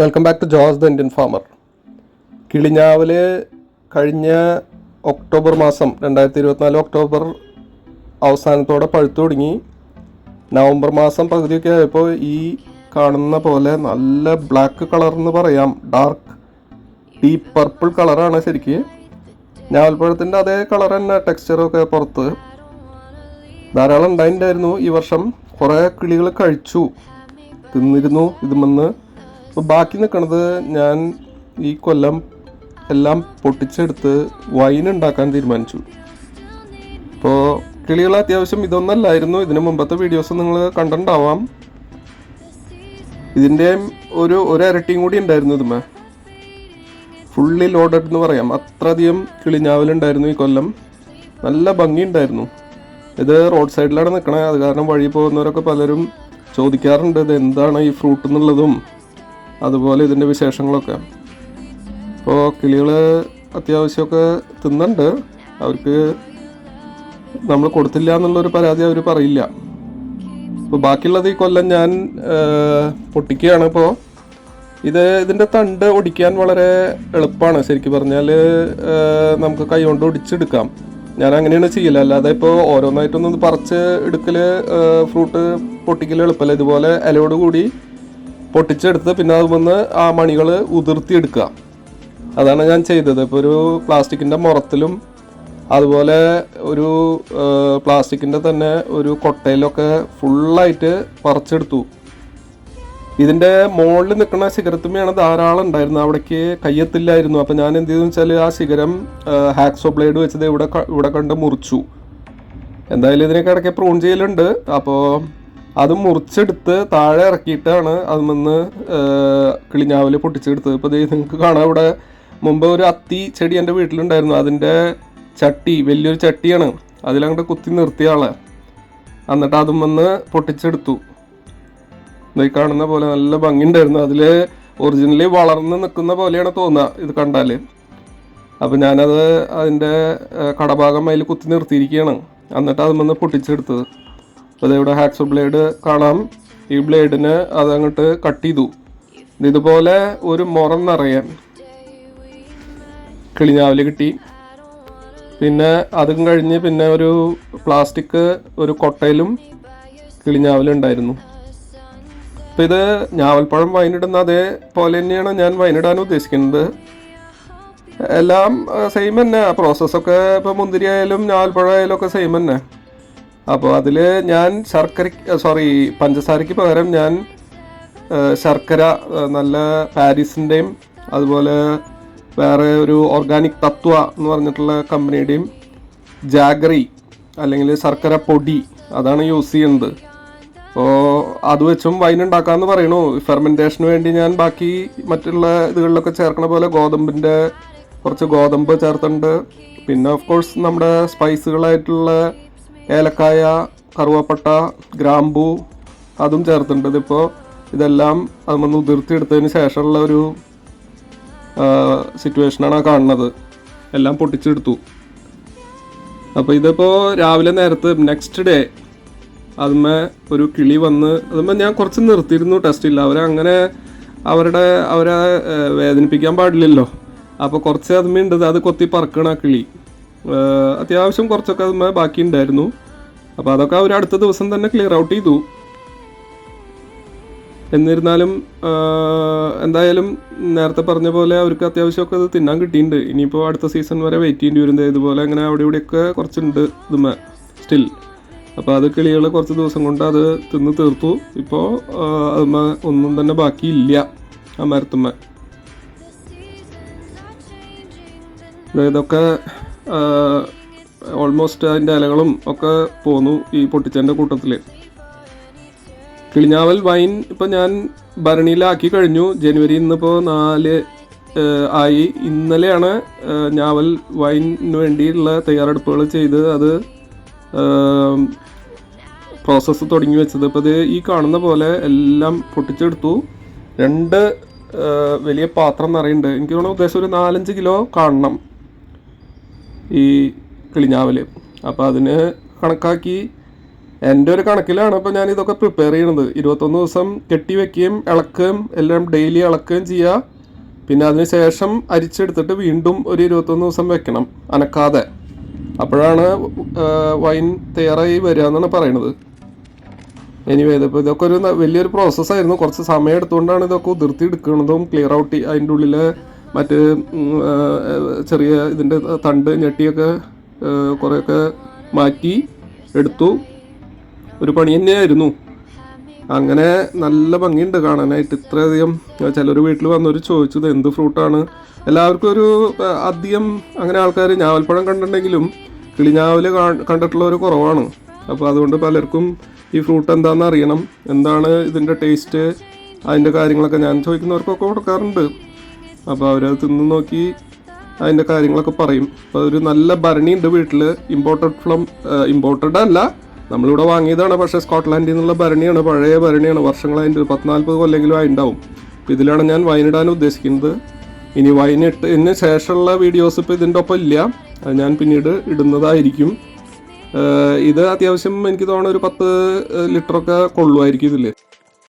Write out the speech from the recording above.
Welcome back to Jose the Indian farmer കിളിഞ്ഞാവൽ കഴിഞ്ഞ October മാസം രണ്ടായിരത്തി ഇരുപത്തിനാല് ഒക്ടോബർ അവസാനത്തോടെ പഴുത്തു തുടങ്ങി. നവംബർ മാസം പകുതിയൊക്കെ ആയപ്പോൾ ഈ കാണുന്ന പോലെ നല്ല ബ്ലാക്ക് കളർ എന്ന് പറയാം. ഡാർക്ക് ഡീപ്പ് പർപ്പിൾ കളറാണ് ശരിക്ക്. ഞാവൽപ്പഴത്തിന്റെ അതേ കളർ തന്നെ ടെക്സ്ചറൊക്കെ പുറത്ത്. ധാരാളം ഉണ്ടായിട്ടുണ്ടായിരുന്നു ഈ വർഷം. കുറേ കിളികൾ കഴിച്ചു. തിന്നിരുന്നു. ഇതുമെന്ന് അപ്പോൾ ബാക്കി നിൽക്കുന്നത് ഞാൻ ഈ കൊല്ലം എല്ലാം പൊട്ടിച്ചെടുത്ത് വൈൻ ഉണ്ടാക്കാൻ തീരുമാനിച്ചു. അപ്പോൾ കിളികൾ അത്യാവശ്യം ഇതൊന്നല്ലായിരുന്നു. ഇതിന് മുമ്പത്തെ വീഡിയോസ് നിങ്ങൾ കണ്ടിട്ടുണ്ടാവാം. ഇതിന്റെ ഒരു ഒരു ഇരട്ടിയും കൂടി ഉണ്ടായിരുന്നു ഇതുമേ ഫുള്ളി ലോഡഡ് എന്ന് പറയാം. അത്രയധികം കിളിഞ്ഞാവലുണ്ടായിരുന്നു ഈ കൊല്ലം. നല്ല ഭംഗിയുണ്ടായിരുന്നു ഇത് റോഡ് സൈഡിലാണ് നിൽക്കണേ അത് കാരണം വഴി പോകുന്നവരൊക്കെ പലരും ചോദിക്കാറുണ്ട് ഇത് എന്താണ് ഈ ഫ്രൂട്ട് എന്നുള്ളതും. അതുപോലെ ഇതിന്റെ വിശേഷങ്ങളൊക്കെ. അപ്പോൾ കിളികൾ അത്യാവശ്യമൊക്കെ തിന്നുണ്ട്. അവർക്ക് നമ്മൾ കൊടുത്തില്ല എന്നുള്ളൊരു പരാതി അവർ പറയില്ല. അപ്പോൾ ബാക്കിയുള്ളത് ഈ കൊല്ലം ഞാൻ പൊട്ടിക്കുകയാണ് ഇപ്പോൾ ഇത് ഇതിന്റെ തണ്ട് ഒടിക്കാൻ വളരെ എളുപ്പമാണ്. ശരിക്കും പറഞ്ഞാൽ നമുക്ക് കൈ കൊണ്ട് ഒടിച്ചെടുക്കാം. ഞാൻ അങ്ങനെയാണ് ചെയ്യൽ. അല്ലാതെ ഇപ്പോൾ ഓരോന്നായിട്ടൊന്നും പറിച്ച് എടുക്കൽ ഫ്രൂട്ട് പൊട്ടിക്കൽ എളുപ്പമല്ല ഇതുപോലെ ഇലയോട് കൂടി പൊട്ടിച്ചെടുത്ത് പിന്നെ അത് വന്ന് ആ മണികൾ ഉതിർത്തിയെടുക്കുക. അതാണ് ഞാൻ ചെയ്തത്. ഇപ്പോൾ ഒരു പ്ലാസ്റ്റിക്കിന്റെ മുറത്തിലും അതുപോലെ ഒരു പ്ലാസ്റ്റിക്കിന്റെ തന്നെ ഒരു കൊട്ടയിലൊക്കെ ഫുള്ളായിട്ട് പറിച്ചെടുത്തു. ഇതിന്റെ മുകളിൽ നിൽക്കുന്ന ശിഖരത്തുമ്മയാണ് ധാരാളം ഉണ്ടായിരുന്നത് അവിടേക്ക് കയ്യെത്തില്ലായിരുന്നു. അപ്പോൾ ഞാൻ എന്ത് ചെയ്തെന്ന് വെച്ചാൽ ആ ശിഖരം ഹാക്സോ ബ്ലേഡ് വെച്ചത് ഇവിടെ ഇവിടെ കണ്ട് മുറിച്ചു. എന്തായാലും ഇതിനൊക്കെ ഇടയ്ക്ക് പ്രൂൺ ചെയ്യലുണ്ട്. അപ്പോൾ അത് മുറിച്ചെടുത്ത് താഴെ ഇറക്കിയിട്ടാണ് അതിൽ കിളിഞ്ഞാവൽ പൊട്ടിച്ചെടുത്തത്. ഇപ്പോൾ നിങ്ങൾക്ക് കാണാം ഇവിടെ മുമ്പ് ഒരു അത്തി ചെടി എന്റെ വീട്ടിലുണ്ടായിരുന്നു. അതിന്റെ ചട്ടി വലിയൊരു ചട്ടിയാണ്. അതിലങ്ങോട്ട് കുത്തി നിർത്തിയ ആളെ. എന്നിട്ട് അതും വന്ന് പൊട്ടിച്ചെടുത്തു. ഈ കാണുന്ന പോലെ നല്ല ഭംഗിയുണ്ടായിരുന്നു. അതിൽ ഒറിജിനലി വളർന്ന് നിൽക്കുന്ന പോലെയാണ് തോന്നുക ഇത് കണ്ടാൽ അപ്പം ഞാനത് അതിന്റെ കടഭാഗം അതിൽ കുത്തി നിർത്തിയിരിക്കുകയാണ്. എന്നിട്ട് അതും വന്ന് പൊട്ടിച്ചെടുത്തത്. അപ്പോൾ ഇവിടെ ഹാക്സോ ബ്ലേഡ് കാണാം. ഈ ബ്ലേഡിന് അതങ്ങോട്ട് കട്ട് ചെയ്തു. ഇത് ഇതുപോലെ ഒരു മുറം നിറയാൻ കിട്ടി. പിന്നെ അതും കഴിഞ്ഞ് പിന്നെ ഒരു പ്ലാസ്റ്റിക് ഒരു കൊട്ടയിലും കിളിഞ്ഞാവലുണ്ടായിരുന്നു അപ്പം ഇത് ഞാവൽപ്പഴം വൈനിടുന്ന അതേപോലെ തന്നെയാണ് ഞാൻ വൈനിടാൻ ഉദ്ദേശിക്കുന്നത്. എല്ലാം സെയിം തന്നെ. പ്രോസസ്സൊക്കെ ഇപ്പോൾ മുന്തിരി ആയാലും ഞാവൽപ്പഴം ആയാലും ഒക്കെ സെയിം തന്നെ. അപ്പോൾ അതിൽ ഞാൻ ശർക്കര സോറി പഞ്ചസാരയ്ക്ക് പകരം ഞാൻ ശർക്കര നല്ല പാരീസിന്റെയും അതുപോലെ വേറെ ഒരു ഓർഗാനിക് തത്വ എന്ന് പറഞ്ഞിട്ടുള്ള കമ്പനിയുടെയും ജാഗറി അല്ലെങ്കിൽ ശർക്കര പൊടി അതാണ് യൂസ് ചെയ്യുന്നത്. അപ്പോൾ അത് വെച്ചും വൈൻ ഉണ്ടാക്കാമെന്ന് പറയണു. ഫെർമെന്റേഷന് വേണ്ടി ഞാൻ ബാക്കി മറ്റുള്ള ഇതുകളിലൊക്കെ ചേർക്കണ പോലെ ഗോതമ്പിന്റെ കുറച്ച് ഗോതമ്പ് ചേർത്തിട്ടുണ്ട്. പിന്നെ ഓഫ് കോഴ്സ് നമ്മുടെ സ്പൈസുകളായിട്ടുള്ള ഏലക്കായ കറുവപ്പട്ട ഗ്രാമ്പൂ അതും ചേർത്തിട്ടുണ്ട്. ഇതിപ്പോൾ ഇതെല്ലാം അതൊന്ന് ഉതിർത്തിയെടുത്തതിന് ശേഷമുള്ള ഒരു സിറ്റുവേഷനാണ് ആ കാണുന്നത്. എല്ലാം പൊട്ടിച്ചെടുത്തു. അപ്പോൾ ഇതിപ്പോൾ രാവിലെ നേരത്ത് നെക്സ്റ്റ് ഡേ അതുമ്മേ ഒരു കിളി വന്ന് അതുമ്മ ഞാൻ കുറച്ച് നിർത്തിയിരുന്നു ടെസ്റ്റില്ല അവരങ്ങനെ അവരുടെ അവരെ വേദനിപ്പിക്കാൻ പാടില്ലല്ലോ. അപ്പോൾ കുറച്ച് അതുമ്മ ഉണ്ട് അത് കൊത്തി പറക്കണ കിളി. അത്യാവശ്യം കുറച്ചൊക്കെ അതുമ്മേ ബാക്കി ഉണ്ടായിരുന്നു അപ്പോൾ അതൊക്കെ അവർ അടുത്ത ദിവസം തന്നെ ക്ലിയർ ഔട്ട് ചെയ്തു. എന്നിരുന്നാലും എന്തായാലും നേരത്തെ പറഞ്ഞ പോലെ അവർക്ക് അത്യാവശ്യമൊക്കെ അത് തിന്നാൻ കിട്ടിയിട്ടുണ്ട്. ഇനിയിപ്പോൾ അടുത്ത സീസൺ വരെ വെയിറ്റ് ചെയ്യേണ്ടി വരുന്നത് ഇതുപോലെ അങ്ങനെ അവിടെ ഇവിടെയൊക്കെ കുറച്ചുണ്ട് ഇതുമ സ്റ്റിൽ അപ്പോൾ അത് കിളികൾ കുറച്ച് ദിവസം കൊണ്ട് അത് തിന്ന് തീർത്തു. ഇപ്പോൾ അതുമ ഒന്നും തന്നെ ബാക്കിയില്ല ആ മരത്തുമ്മ ഇതൊക്കെ ഓൾമോസ്റ്റ് അതിന്റെ ഇലകളും ഒക്കെ പോന്നു ഈ പൊട്ടിച്ചതിന്റെ കൂട്ടത്തിൽ കിളിഞ്ഞാവൽ വൈൻ ഇപ്പം ഞാൻ ഭരണിയിലാക്കി കഴിഞ്ഞു. ജനുവരി ഇന്നിപ്പോൾ നാല് ആയി. ഇന്നലെയാണ് ഞാവൽ വൈനിന് വേണ്ടിയുള്ള തയ്യാറെടുപ്പുകൾ ചെയ്ത് അത് പ്രോസസ്സ് തുടങ്ങി വെച്ചത്. ഇപ്പോൾ ഇത് ഈ കാണുന്ന പോലെ എല്ലാം പൊട്ടിച്ചെടുത്തു. രണ്ട് വലിയ പാത്രം നിറയുണ്ട്. എനിക്ക് തോന്നുന്നു ഉദ്ദേശം ഒരു നാലഞ്ച് കിലോ കാണണം. ഈ കിളിഞ്ഞാവൽ അപ്പോൾ അതിന് കണക്കാക്കി എന്റെ ഒരു കണക്കിലാണ് ഇപ്പോൾ ഞാൻ ഇതൊക്കെ പ്രിപ്പയർ ചെയ്യണത്. ഇരുപത്തൊന്ന് ദിവസം കെട്ടി വെക്കുകയും ഇളക്കുകയും എല്ലാം ഡെയിലി ഇളക്കുകയും ചെയ്യുക പിന്നെ അതിന് ശേഷം അരിച്ചെടുത്തിട്ട് വീണ്ടും ഒരു ഇരുപത്തൊന്ന് ദിവസം വെക്കണം അനക്കാതെ. അപ്പോഴാണ് വൈൻ തയ്യാറായി വരിക എന്നാണ് പറയണത്. എനിവേ ഇതിപ്പോൾ ഇതൊക്കെ ഒരു വലിയൊരു പ്രോസസ്സായിരുന്നു കുറച്ച് സമയം എടുത്തുകൊണ്ടാണ് ഇതൊക്കെ ഉതിർത്തി എടുക്കുന്നതും ക്ലിയർ ഔട്ട് അതിന്റെ ഉള്ളിൽ മറ്റ് ചെറിയ ഇതിന്റെ തണ്ട് ഞെട്ടിയൊക്കെ കുറേയൊക്കെ മാറ്റി എടുത്തു. ഒരു പണി തന്നെയായിരുന്നു. അങ്ങനെ നല്ല ഭംഗിയുണ്ട് കാണാനായിട്ട്. ഇത്രയധികം ചിലർ വീട്ടിൽ വന്നവർ ചോദിച്ചത് എന്ത് ഫ്രൂട്ടാണ്. എല്ലാവർക്കും ഒരു അധികം അങ്ങനെ ആൾക്കാർ ഞാവൽപ്പഴം കണ്ടിട്ടുണ്ടെങ്കിലും കിളിഞ്ഞാവൽ കണ്ടിട്ടുള്ളവർ കുറവാണ്. അപ്പോൾ അതുകൊണ്ട് പലർക്കും ഈ ഫ്രൂട്ട് എന്താണെന്ന് അറിയണം. എന്താണ് ഇതിന്റെ ടേസ്റ്റ്? അതിന്റെ കാര്യങ്ങളൊക്കെ ഞാൻ ചോദിക്കുന്നവർക്കൊക്കെ കൊടുക്കാറുണ്ട്. അപ്പോൾ അവരത് തിന്ന് നോക്കി അതിന്റെ കാര്യങ്ങളൊക്കെ പറയും. അപ്പോൾ ഒരു നല്ല ഭരണിയുണ്ട് വീട്ടിൽ ഇമ്പോർട്ടഡ് ഫ്ലം ഇമ്പോർട്ടഡ് അല്ല. നമ്മളിവിടെ വാങ്ങിയതാണ് പക്ഷേ സ്കോട്ട്ലാൻഡിൽ നിന്നുള്ള ഭരണിയാണ്. പഴയ ഭരണിയാണ്. വർഷങ്ങളായിട്ട് ഒരു പത്ത് നാൽപ്പത് കൊല്ലെങ്കിലും ആയിണ്ടാവും. അപ്പോൾ ഇതിലാണ് ഞാൻ വൈനിടാൻ ഉദ്ദേശിക്കുന്നത്. ഇനി വൈനിട്ടതിന് ശേഷമുള്ള വീഡിയോസ് ഇപ്പോൾ ഇതിന്റെ ഒപ്പം ഇല്ല. ഞാൻ പിന്നീട് ഇടുന്നതായിരിക്കും. ഇത് അത്യാവശ്യം എനിക്ക് തോന്നുന്നു ഒരു പത്ത് ലിറ്ററൊക്കെ കൊള്ളുമായിരിക്കും ഇതിൽ